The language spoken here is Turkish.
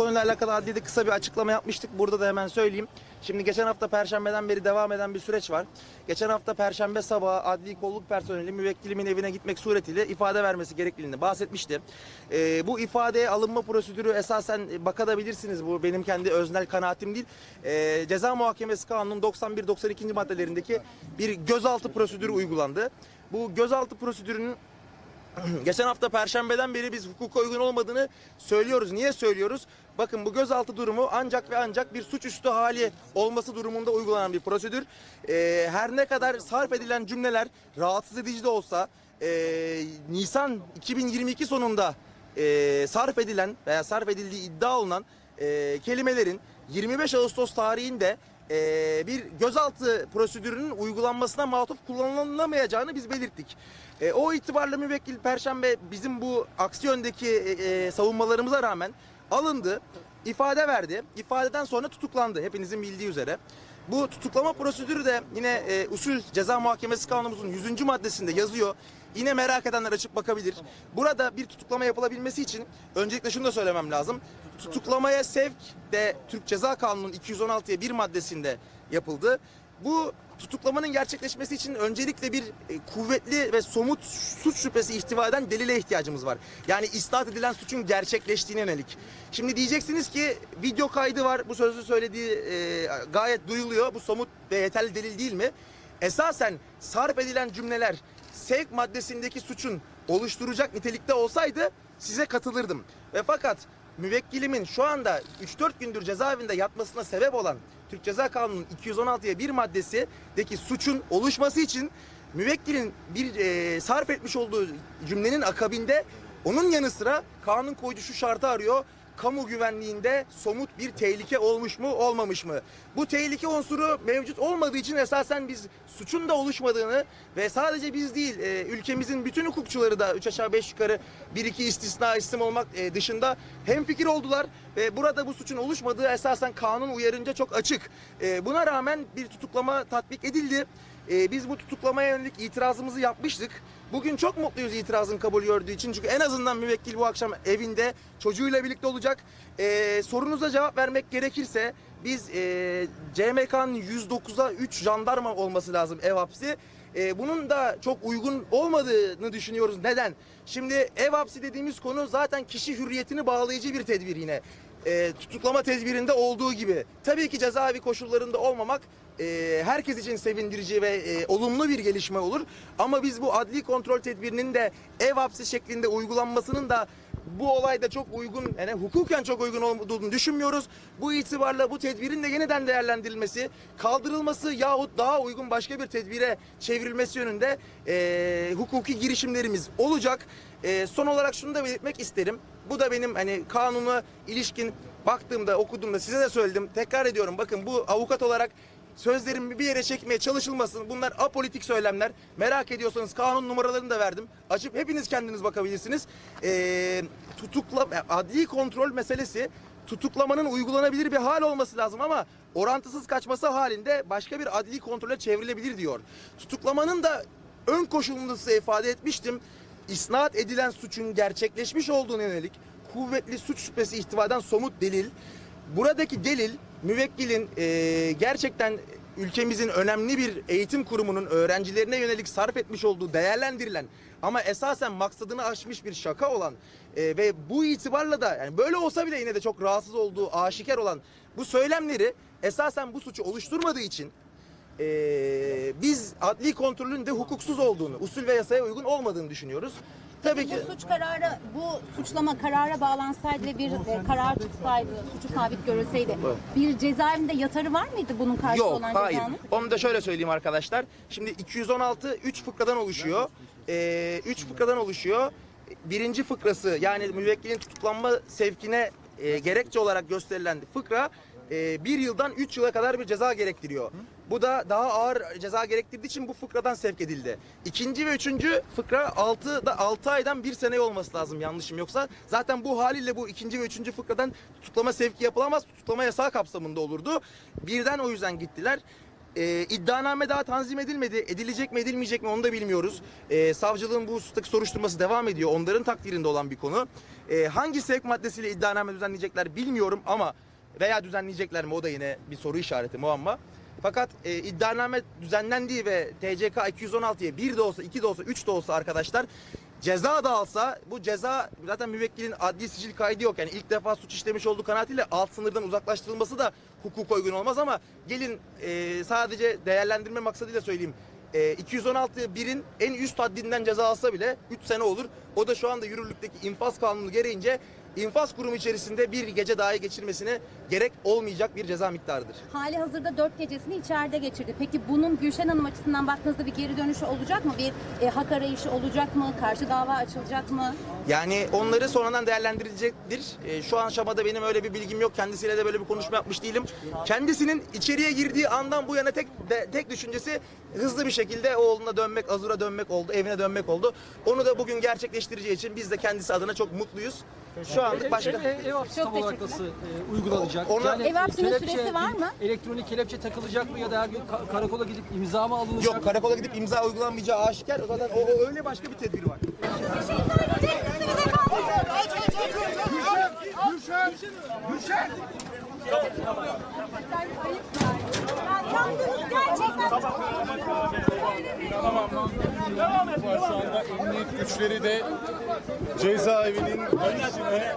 konuyla alakalı adliyede kısa bir açıklama yapmıştık. Burada da hemen söyleyeyim. Şimdi geçen hafta Perşembe'den beri devam eden bir süreç var. Geçen hafta Perşembe sabahı adli kolluk personeli müvekkilimin evine gitmek suretiyle ifade vermesi gerekliliğini bahsetmişti. Ee, bu ifadeye alınma prosedürü esasen e, bakabilirsiniz. Bu benim kendi öznel kanaatim değil. Ee, Ceza Muhakemesi Kanunu'nun 91-92. maddelerindeki bir gözaltı prosedürü uygulandı. Bu gözaltı prosedürünün Geçen hafta Perşembeden beri biz hukuka uygun olmadığını söylüyoruz. Niye söylüyoruz? Bakın bu gözaltı durumu ancak ve ancak bir suçüstü hali olması durumunda uygulanan bir prosedür. Ee, her ne kadar sarf edilen cümleler rahatsız edici de olsa ee, Nisan 2022 sonunda ee, sarf edilen veya sarf edildiği iddia olunan ee, kelimelerin 25 Ağustos tarihinde ee, bir gözaltı prosedürünün uygulanmasına matuf kullanılamayacağını biz belirttik. E, o itibarla müvekkil Perşembe bizim bu aksi yöndeki e, e, savunmalarımıza rağmen alındı, ifade verdi. İfadeden sonra tutuklandı hepinizin bildiği üzere. Bu tutuklama prosedürü de yine e, usul ceza muhakemesi kanunumuzun 100. maddesinde yazıyor. Yine merak edenler açıp bakabilir. Burada bir tutuklama yapılabilmesi için öncelikle şunu da söylemem lazım. Tutuklamaya sevk de Türk Ceza Kanunu'nun 216'ya bir maddesinde yapıldı. Bu tutuklamanın gerçekleşmesi için öncelikle bir e, kuvvetli ve somut suç şüphesi ihtiva eden delile ihtiyacımız var. Yani istat edilen suçun gerçekleştiğine yönelik. Şimdi diyeceksiniz ki video kaydı var. Bu sözü söylediği e, gayet duyuluyor. Bu somut ve yeterli delil değil mi? Esasen sarf edilen cümleler sevk maddesindeki suçun oluşturacak nitelikte olsaydı size katılırdım. Ve fakat müvekkilimin şu anda 3-4 gündür cezaevinde yatmasına sebep olan Türk Ceza Kanunu'nun 216'ya bir maddesindeki suçun oluşması için müvekkilin bir e, sarf etmiş olduğu cümlenin akabinde onun yanı sıra kanun koyucu şu şartı arıyor. Kamu güvenliğinde somut bir tehlike olmuş mu olmamış mı? Bu tehlike unsuru mevcut olmadığı için esasen biz suçun da oluşmadığını ve sadece biz değil e, ülkemizin bütün hukukçuları da 3 aşağı 5 yukarı bir iki istisna isim olmak e, dışında hem fikir oldular ve burada bu suçun oluşmadığı esasen kanun uyarınca çok açık. E, buna rağmen bir tutuklama tatbik edildi. E, biz bu tutuklamaya yönelik itirazımızı yapmıştık. Bugün çok mutluyuz itirazın kabul gördüğü için. Çünkü en azından müvekkil bu akşam evinde çocuğuyla birlikte olacak. E, sorunuza cevap vermek gerekirse biz e, CMK'nın 109'a 3 jandarma olması lazım ev hapsi. E, bunun da çok uygun olmadığını düşünüyoruz. Neden? Şimdi ev hapsi dediğimiz konu zaten kişi hürriyetini bağlayıcı bir tedbir yine. E, tutuklama tedbirinde olduğu gibi. Tabii ki cezaevi koşullarında olmamak e, herkes için sevindirici ve e, olumlu bir gelişme olur. Ama biz bu adli kontrol tedbirinin de ev hapsi şeklinde uygulanmasının da bu olayda çok uygun, yani hukuken çok uygun olduğunu düşünmüyoruz. Bu itibarla bu tedbirin de yeniden değerlendirilmesi, kaldırılması yahut daha uygun başka bir tedbire çevrilmesi yönünde e, hukuki girişimlerimiz olacak. E, son olarak şunu da belirtmek isterim. Bu da benim hani kanuna ilişkin baktığımda, okuduğumda size de söyledim. Tekrar ediyorum bakın bu avukat olarak sözlerimi bir yere çekmeye çalışılmasın. Bunlar apolitik söylemler. Merak ediyorsanız kanun numaralarını da verdim. Açıp hepiniz kendiniz bakabilirsiniz. Ee, tutukla adli kontrol meselesi tutuklamanın uygulanabilir bir hal olması lazım ama orantısız kaçması halinde başka bir adli kontrole çevrilebilir diyor. Tutuklamanın da ön koşulunu ifade etmiştim. İsnat edilen suçun gerçekleşmiş olduğuna yönelik kuvvetli suç şüphesi ihtivadan somut delil. Buradaki delil müvekkilin eee, gerçekten ülkemizin önemli bir eğitim kurumunun öğrencilerine yönelik sarf etmiş olduğu değerlendirilen ama esasen maksadını aşmış bir şaka olan eee, ve bu itibarla da yani böyle olsa bile yine de çok rahatsız olduğu aşikar olan bu söylemleri esasen bu suçu oluşturmadığı için eee, biz adli kontrolün de hukuksuz olduğunu, usul ve yasaya uygun olmadığını düşünüyoruz. Tabii ki Bu suç kararı, bu suçlama karara bağlansaydı ve bir e, karar çıksaydı, suçu sabit görülseydi bir cezaevinde yatarı var mıydı bunun karşılığı Yok olan hayır. cezanın? Onu da şöyle söyleyeyim arkadaşlar. Şimdi 216 3 fıkradan oluşuyor. 3 fıkradan oluşuyor. Birinci fıkrası yani müvekkilin tutuklanma sevkine e, gerekçe olarak gösterilen fıkra e, bir yıldan 3 yıla kadar bir ceza gerektiriyor. Bu da daha ağır ceza gerektirdiği için bu fıkradan sevk edildi. İkinci ve üçüncü fıkra 6 da 6 aydan bir sene olması lazım yanlışım yoksa. Zaten bu haliyle bu ikinci ve üçüncü fıkradan tutuklama sevki yapılamaz. Tutuklama yasağı kapsamında olurdu. Birden o yüzden gittiler. e, iddianame daha tanzim edilmedi. Edilecek mi edilmeyecek mi onu da bilmiyoruz. E, savcılığın bu hususdaki soruşturması devam ediyor. Onların takdirinde olan bir konu. E, hangi sevk maddesiyle iddianame düzenleyecekler bilmiyorum ama veya düzenleyecekler mi o da yine bir soru işareti muamma. Fakat e, iddianame düzenlendiği ve TCK 216'ya bir de olsa, iki de olsa, üç de olsa arkadaşlar ceza da alsa bu ceza zaten müvekkilin adli sicil kaydı yok. Yani ilk defa suç işlemiş olduğu kanaatiyle alt sınırdan uzaklaştırılması da hukuka uygun olmaz ama gelin e, sadece değerlendirme maksadıyla söyleyeyim. E, 216 birin en üst haddinden ceza alsa bile 3 sene olur. O da şu anda yürürlükteki infaz kanunu gereğince infaz kurumu içerisinde bir gece dahi geçirmesine gerek olmayacak bir ceza miktarıdır. Hali hazırda dört gecesini içeride geçirdi. Peki bunun Gülşen Hanım açısından baktığınızda bir geri dönüşü olacak mı? Bir e, hak arayışı olacak mı? Karşı dava açılacak mı? Yani onları sonradan değerlendirilecektir. Ee, şu an aşamada benim öyle bir bilgim yok. Kendisiyle de böyle bir konuşma yapmış değilim. Kendisinin içeriye girdiği andan bu yana tek de- tek düşüncesi hızlı bir şekilde oğluna dönmek, Azur'a dönmek oldu, evine dönmek oldu. Onu da bugün gerçekleştireceği için biz de kendisi adına çok mutluyuz. Şu anlık başka... Ev, ev, hapsi Çok tam olarak nasıl e, uygulanacak? Ona- Ev hapsinin kelepçe, süresi var mı? Elektronik kelepçe takılacak mı ya da her gün ka- karakola gidip imza mı alınacak? Yok karakola gidip imza uygulanmayacağı aşikar. O zaten o, o öyle başka bir tedbir var. Şu anda emniyet güçleri de cezaevinin girişine